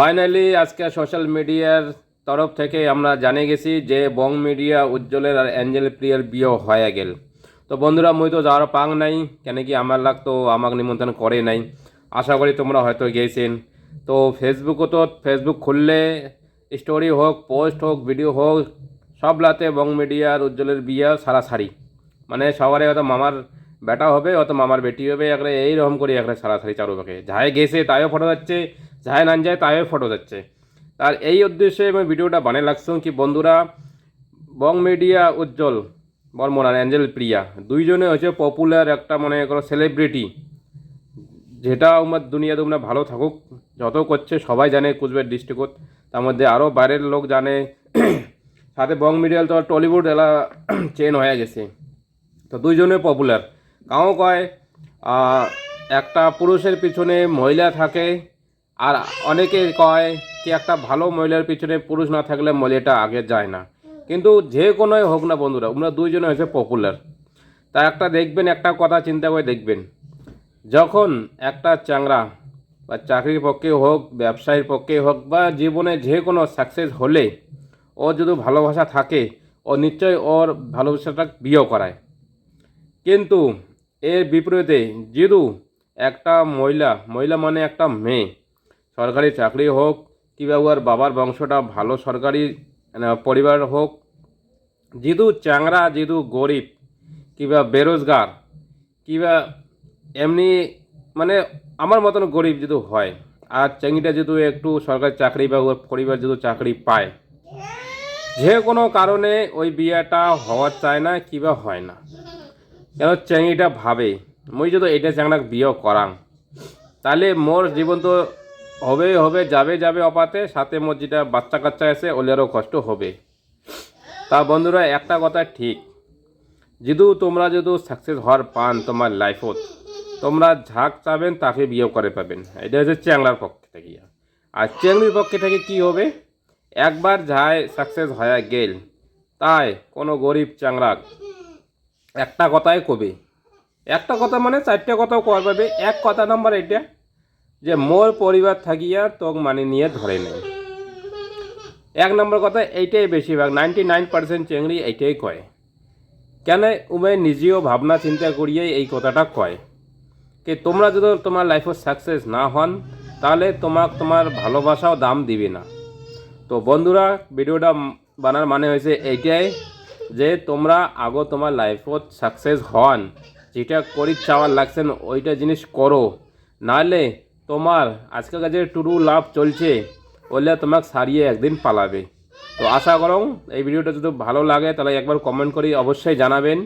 Finally আজকে social মিডিয়ার তরফ থেকে আমরা জানে গেছি যে বং মিডিয়া উজ্জ্বলের আর অ্যাঞ্জেল প্রিয়ার বিয়ে হয়ে গেল। তো বন্ধুরা, মুই তো যাওয়ার পাং নাই, কেন কি আমার লাগ তো আমাকে নিমন্ত্রণ করে নাই। আশা করি তোমরা হয়তো গেছেন। তো ফেসবুকও তো ফেসবুক খুললে স্টোরি হোক পোস্ট হোক ভিডিও হোক, সবলাতে বং মিডিয়ার উজ্জ্বলের বিয়ে সারা সারি মানে সবারই হয়তো মামার বেটা হবে অত মামার বেটি হবে, একরে এইরকম করে একরে সারাসারি চারুপাকে। যাই গেছে, তাইও ফটো যাচ্ছে যাই না যায় তাইও ফটো যাচ্ছে। তার এই উদ্দেশ্যে আমি ভিডিওটা বানিয়ে লাগছি কি বন্ধুরা, বং মিডিয়া উজ্জ্বল বর্মন আর অ্যাঞ্জেল প্রিয়া, দুইজনে হচ্ছে পপুলার একটা মনে করো সেলিব্রিটি যেটা আমার দুনিয়া তোমরা ভালো থাকুক, যত করছে সবাই জানে কুচবিহার ডিস্ট্রিক্ট তার মধ্যে আরও বাইরের লোক জানে, সাথে বং মিডিয়াল তো টলিউড এলা চেন হয়ে গেছে। তো দুইজনে পপুলার কাউ কয় একটা পুরুষের পিছনে মহিলা থাকে আর অনেকে কয় কি একটা ভালো মহিলার পিছনে পুরুষ না থাকলে মহিলাটা আগে যায় না। কিন্তু যে কোনোই হোক না বন্ধুরা ওরা দুইজনে হয়েছে পপুলার তা একটা দেখবেন, একটা কথা চিন্তা করে দেখবেন। যখন একটা চাংরা বা চাকরির পক্ষে হোক, ব্যবসায়ীর পক্ষে হোক বা জীবনে যে কোনো সাকসেস হলে ও যদি ভালোবাসা থাকে, ও নিশ্চয়ই ওর ভালোবাসাটা বিয়ে করায়। কিন্তু এর বিপরীতে যেহেতু একটা মহিলা মহিলা মানে একটা মেয়ে। সরকারি চাকরি হোক কিংবা ওর বাবার বংশটা ভালো সরকারি মানে, পরিবার হোক যেহেতু চাংরা যেহেতু গরিব কিংবা বেরোজগার কিংবা এমনি মানে আমার মতন গরিব যেহেতু হয়। আর চেঙ্গিটা যেহেতু একটু সরকারি চাকরি বা ওর পরিবার যেহেতু চাকরি পায়। যে কোনো কারণে ওই বিয়েটা হওয়ার চায় না কিংবা হয় না। কেন চেঙ্গিটা ভাবে মুই যদি এটা চাংড়া বিয়ে করাং তাহলে মোর জীবন তো হবে হবে, যাবে যাবে অপাতে, সাথে যেটা বাচ্চা কাচ্চা আছে ওলেরও কষ্ট হবে। তা বন্ধুরা, একটা কথা ঠিক। যেহেতু তোমরা যদি সাকসেস হওয়ার পান তোমার লাইফত তোমরা ঝাঁক চাবেন, তাকে বিয়ে করে পাবেন। এটা হচ্ছে চ্যাংলার পক্ষে থেকে। আর চেংড়ির পক্ষে থেকে কি হবে? একবার যায় সাকসেস হয়ে গেল, তাই কোনো গরিব চাংড়া একটা কথাই কবে? একটা কথা মানে চারটে কথাও কর পাবে এক কথা নাম্বার এটা যে মোর পরিবার থাকিয়া তোক মানে নিয়ে ধরে নেয় এক নম্বর কথা, এইটাই বেশিরভাগ নাইনটি নাইন পার্সেন্ট চেংড়ি এইটাই কয়। কেন উমে নিজেও ভাবনা চিন্তা করিয়েই এই কথাটা কয়? কি তোমরা যদি তোমার লাইফে সাকসেস না হন, তাহলে তোমাক তোমার ভালোবাসাও দাম দিবে না। তো বন্ধুরা, ভিডিওটা বানার মানে হয়েছে এইটাই যে তোমরা আগো তোমার লাইফত সাকসেস হন, যেটা করি চাওয়ার লাগছেন ওইটা জিনিস করো। নাহলে তোমার আজকালকার যে টুডু লাভ চলছে বললে তোমাকে সারিয়ে একদিন পালাবে। তো আশা করো এই ভিডিওটা যদি ভালো লাগে তাহলে একবার কমেন্ট করে অবশ্যই জানাবেন।